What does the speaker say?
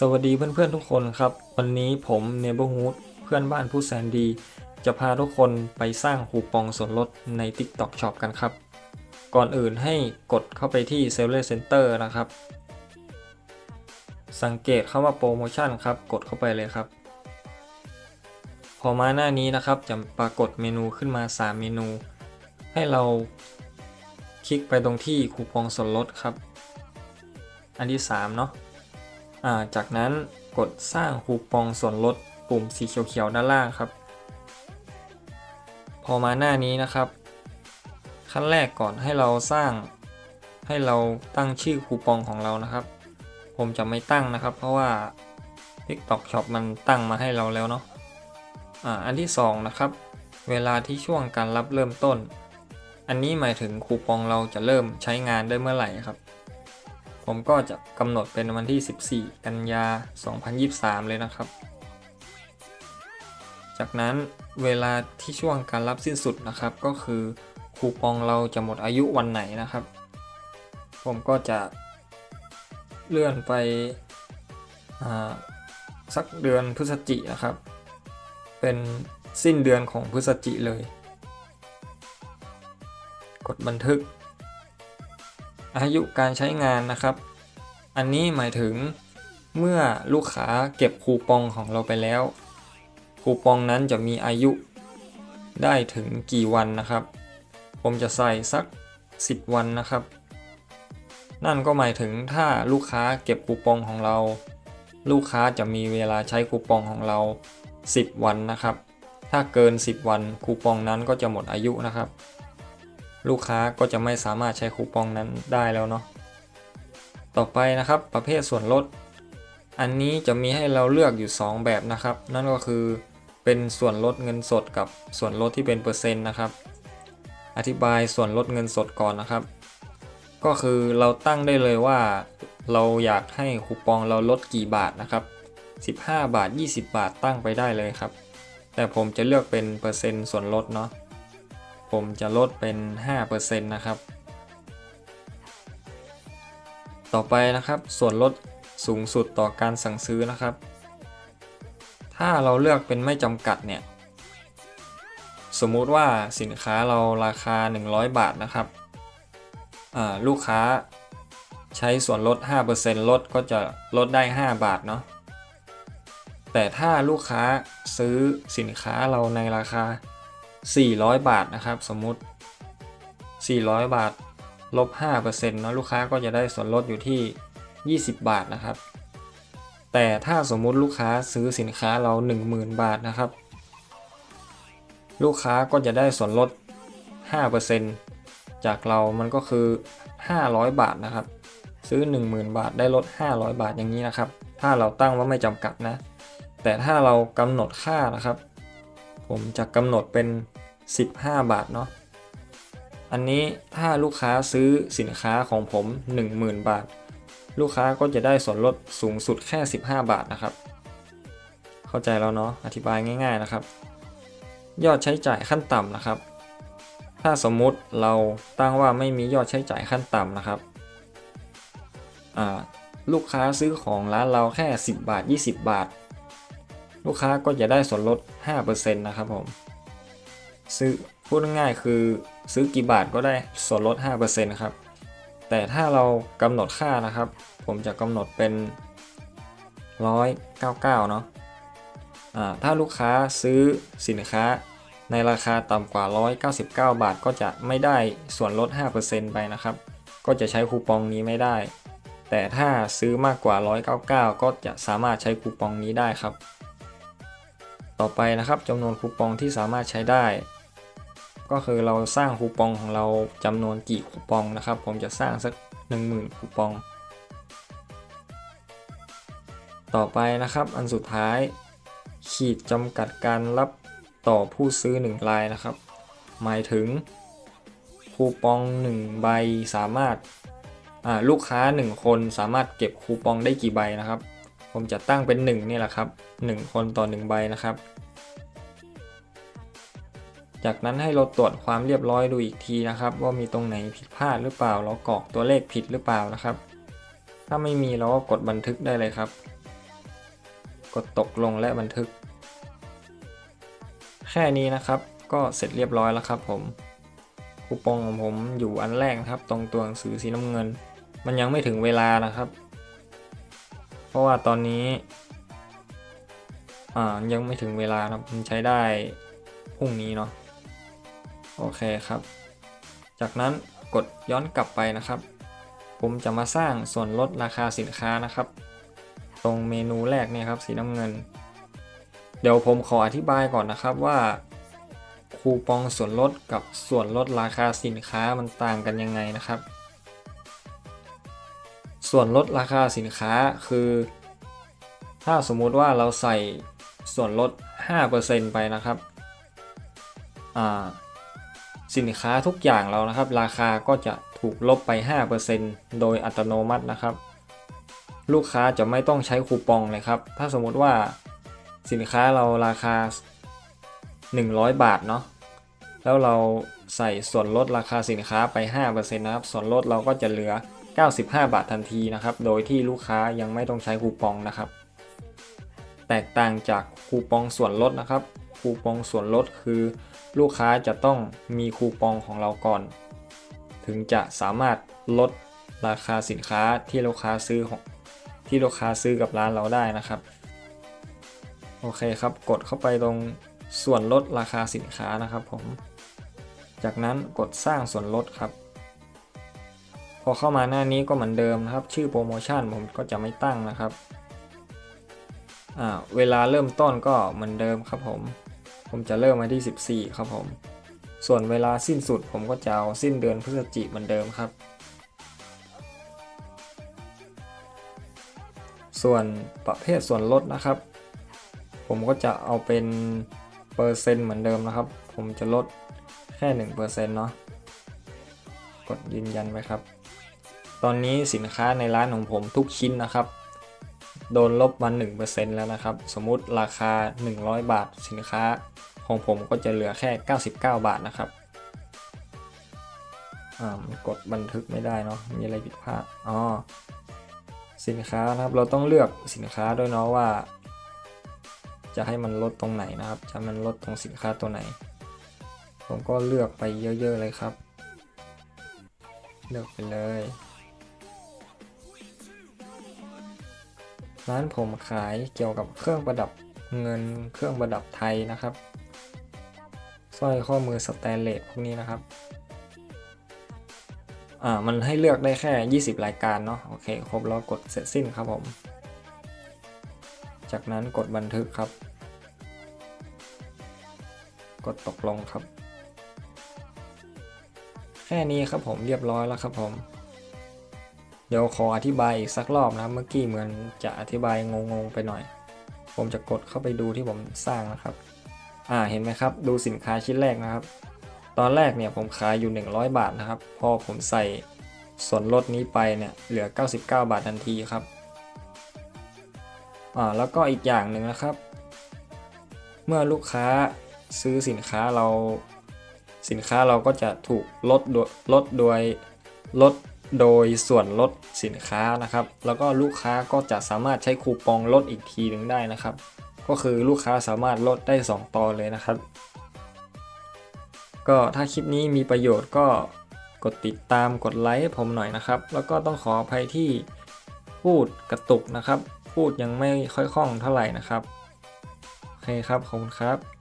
สวัสดีเพื่อนๆทุกคนครับ วันนี้ผมเนเบอร์ฮูดเพื่อนบ้านผู้แสนดี จะพาทุกคนไปสร้างคูปองส่วนลดใน TikTok Shop กันครับ ก่อนอื่นให้กดเข้าไปที่ Seller Center นะครับ สังเกตเข้าว่าโปรโมชั่นครับ กดเข้าไปเลยครับ พอมาหน้านี้นะครับจะปรากฏเมนูขึ้นมา 3 เมนู ให้เราคลิกไปตรงที่คูปองส่วนลดครับ อันที่ 3 เนาะ จากนั้นกดสร้างคูปองส่วนลดปุ่มสีเขียวๆด้านล่างครับ พอมาหน้านี้นะครับ ขั้นแรกก่อนให้เราสร้าง ให้เราตั้งชื่อคูปองของเรานะครับ ผมจะไม่ตั้งนะครับ เพราะว่า TikTok Shop มันตั้งมาให้เราแล้วเนาะอ่าอันที่สองนะครับ เวลาที่ช่วงการรับเริ่มต้น อันนี้หมายถึงคูปองเราจะเริ่มใช้งานได้เมื่อไหร่ครับ ผมก็จะกำหนดเป็นวันที่ 14 กันยา 2023 เลยนะครับ จากนั้นเวลาที่ช่วงการรับสิ้นสุดนะครับ ก็คือคูปองเราจะหมดอายุวันไหนนะครับ ผมก็จะเลื่อนไปสักเดือนพฤศจินะครับ เป็นสิ้นเดือนของพฤศจิเลย กดบันทึก อายุการใช้งานนะครับ อันนี้หมายถึงเมื่อลูกค้าเก็บคูปองของเราไปแล้ว คูปองนั้นจะมีอายุได้ถึงกี่วันนะครับ ผมจะใส่สัก 10 วันนะครับ นั่นก็หมายถึงถ้าลูกค้าเก็บคูปองของเรา ลูกค้าจะมีเวลาใช้คูปองของเรา 10 วันนะครับ ถ้าเกิน 10 วันคูปองนั้นก็จะหมดอายุนะครับ ลูกค้าก็จะไม่สามารถใช้คูปองนั้นได้แล้วเนาะต่อไปนะครับประเภทส่วนลด อันนี้จะมีให้เราเลือกอยู่ 2 แบบนะครับ นั่นก็คือเป็นส่วนลดเงินสดกับส่วนลดที่เป็นเปอร์เซ็นต์นะครับ อธิบายส่วนลดเงินสดก่อนนะครับ ก็คือเราตั้งได้เลยว่าเราอยากให้คูปองเราลดกี่บาทนะครับ 15 บาท 20 บาทตั้งไปได้เลยครับ แต่ผมจะเลือกเป็นเปอร์เซ็นต์ส่วนลดเนาะ ผมจะลดเป็น 5%นะครับ ต่อไปนะครับส่วนลดสูงสุดต่อการสั่งซื้อนะครับ ถ้าเราเลือกเป็นไม่จำกัดเนี่ย สมมุติว่าสินค้าเราราคา 100 บาทนะครับลูกค้าใช้ส่วนลด 5%ลดก็จะลดได้ 5 บาทเนาะแต่ถ้าลูกค้าซื้อสินค้าเราในราคา 400 บาทนะครับ สมมุติ 400 บาทลบ5%เนาะลูกค้าก็จะได้ส่วนลดอยู่ที่ 20 บาทนะครับ แต่ถ้าสมมุติลูกค้าซื้อสินค้าเรา 10,000 บาทนะครับ ลูกค้าก็จะได้ส่วนลด 5%จากเรามันก็คือ 500 บาทนะครับ ซื้อ 10,000 บาทได้ลด 500 บาทอย่างนี้นะครับ ถ้าเราตั้งว่าไม่จำกัดนะ แต่ถ้าเรากำหนดค่านะครับ ผมจะกำหนดเป็น 15 บาทเนาะอันนี้ถ้าลูกค้าซื้อสินค้าของผม 10,000 บาท ลูกค้าก็จะได้ส่วนลดสูงสุดแค่ 15 บาทนะครับ เข้าใจแล้วเนาะอธิบายง่าย ๆนะครับ ยอดใช้จ่ายขั้นต่ำนะครับ ถ้าสมมุติเราตั้งว่าไม่มียอดใช้จ่ายขั้นต่ำนะครับลูกค้าซื้อของร้านเราแค่ 10 บาท 20 บาท ลูกค้าก็จะได้ส่วนลด 5%นะครับผม ซื้อพูดง่ายๆคือซื้อกี่บาทก็ได้ส่วนลด 5%ครับ แต่ถ้าเรากำหนดค่านะครับ ผมจะกำหนดเป็น 199 เนาะอ่าถ้าลูกค้าซื้อสินค้าในราคาต่ำกว่า 199 บาทก็จะไม่ได้ส่วนลด 5%ไปนะครับ ก็จะใช้คูปองนี้ไม่ได้ แต่ถ้าซื้อมากกว่า 199 ก็จะสามารถใช้คูปองนี้ได้ครับ ต่อไปนะครับจำนวนคูปองที่สามารถใช้ได้ ก็คือเราสร้างคูปองของเราจำนวนกี่คูปองนะครับ ผมจะสร้างสัก 10,000 คูปอง ต่อไปนะครับอันสุดท้าย ขีดจำกัดการรับต่อผู้ซื้อ1รายนะครับ หมายถึงคูปอง 1 ใบสามารถลูกค้า 1 คนสามารถเก็บคูปองได้กี่ใบนะครับ ผมจะตั้งเป็น1นี่แหละครับ 1 คนต่อ 1 ใบนะครับ จากนั้นให้เราตรวจความเรียบร้อยดูอีกทีนะครับ ว่ามีตรงไหนผิดพลาดหรือเปล่า เรากรอกตัวเลขผิดหรือเปล่านะครับ ถ้าไม่มีเราก็กดบันทึกได้เลยครับ กดตกลงและบันทึก แค่นี้นะครับ ก็เสร็จเรียบร้อยแล้วครับ ผมคูปองของผมอยู่อันแรกนะครับ ตรงตัวหนังสือสีน้ำเงิน มันยังไม่ถึงเวลานะครับ ราะว่าตอนนี้ อ่ายังไม่ถึงเวลาครับมันใช้ได้พรุ่งนี้เนาะโอเคครับ จากนั้นกดย้อนกลับไปนะครับ ผมจะมาสร้างส่วนลดราคาสินค้านะครับ ตรงเมนูแรกเนี่ยครับสีน้ำเงิน เดี๋ยวผมขออธิบายก่อนนะครับว่าคูปองส่วนลดกับส่วนลดราคาสินค้ามันต่างกันยังไงนะครับ ส่วนลดราคาสินค้าคือ ถ้าสมมุติว่าเราใส่ส่วนลด 5%ไปนะครับสินค้าทุกอย่างเรานะครับ ราคาก็จะถูกลบไป 5%โดยอัตโนมัตินะครับ ลูกค้าจะไม่ต้องใช้คูปองเลยครับ ถ้าสมมติว่าสินค้าเราราคา 100 บาทเนาะแล้วเราใส่ส่วนลดราคาสินค้าไป 5%นะครับ ส่วนลดเราก็จะเหลือ 95 บาททันทีนะครับ โดยที่ลูกค้ายังไม่ต้องใช้คูปองนะครับ แตกต่างจากคูปองส่วนลดนะครับ คูปองส่วนลดคือ ลูกค้าจะต้องมีคูปองของเราก่อน ถึงจะสามารถลดราคาสินค้าที่ลูกค้าซื้อของที่ลูกค้าซื้อกับร้านเราได้นะครับ โอเคครับ กดเข้าไปตรงส่วนลดราคาสินค้านะครับผม จากนั้นกดสร้างส่วนลดครับ พอเข้ามาหน้านี้ก็เหมือนเดิมนะครับ ชื่อโปรโมชั่นผมก็จะไม่ตั้งนะครับเวลาเริ่มต้นก็เหมือนเดิมครับผม ผมจะเริ่มมาที่ 14 ครับผม ส่วนเวลาสิ้นสุดผมก็จะเอาสิ้นเดือนพฤศจิกเหมือนเดิมครับ ส่วนประเภทส่วนลดนะครับ ผมก็จะเอาเป็นเปอร์เซ็นต์เหมือนเดิมนะครับ ผมจะลดแค่1%เนาะ กดยืนยันไว้ครับ ตอนนี้สินค้าในร้านของผมทุกชิ้นนะครับ โดนลบมา1%แล้วนะครับ สมมุติราคา 100 บาท สินค้าของผมก็จะเหลือแค่ 99 บาทนะครับอ่ามันกดบันทึกไม่ได้เนาะมีอะไรผิดพลาดอ๋อสินค้านะครับเราต้องเลือกสินค้าด้วยเนาะว่า จะให้มันลดตรงไหนนะครับ จะมันลดตรงสินค้าตัวไหน ผมก็เลือกไปเยอะๆเลยครับ เลือกไปเลย ร้านผมขายเกี่ยวกับเครื่องประดับเงินเครื่องประดับไทยนะครับสร้อยข้อมือสแตนเลสพวกนี้นะครับ อ่า มันให้เลือกได้แค่ 20 รายการเนาะ โอเค ครบแล้วกดเสร็จสิ้นครับผม จากนั้นกดบันทึกครับ กดตกลงครับ แค่นี้ครับผมเรียบร้อยแล้วครับผม เดี๋ยวขออธิบายอีกสักรอบนะ เมื่อกี้เหมือนจะอธิบายงงๆไปหน่อย ผมจะกดเข้าไปดูที่ผมสร้างนะครับ อ่าเห็นไหมครับ ดูสินค้าชิ้นแรกนะครับ ตอนแรกเนี่ยผมขายอยู่ 100 บาทนะครับ พอผมใส่ส่วนลดนี้ไปเนี่ยเหลือ 99 บาททันทีครับ อ่าแล้วก็อีกอย่างหนึ่งนะครับ เมื่อลูกค้าซื้อสินค้าเรา สินค้าเราก็จะถูกลดโดยลดโดยลด โดยส่วนลดสินค้านะครับ แล้วก็ลูกค้าก็จะสามารถใช้คูปองลดอีกทีหนึ่งได้นะครับ ก็คือลูกค้าสามารถลดได้ 2 ตอนเลยนะครับ ก็ถ้าคลิปนี้มีประโยชน์ก็กดติดตามกดไลค์ให้ผมหน่อยนะครับ แล้วก็ต้องขออภัยที่พูดกระตุกนะครับ พูดยังไม่ค่อยคล่องเท่าไหร่นะครับ โอเคครับ ขอบคุณครับ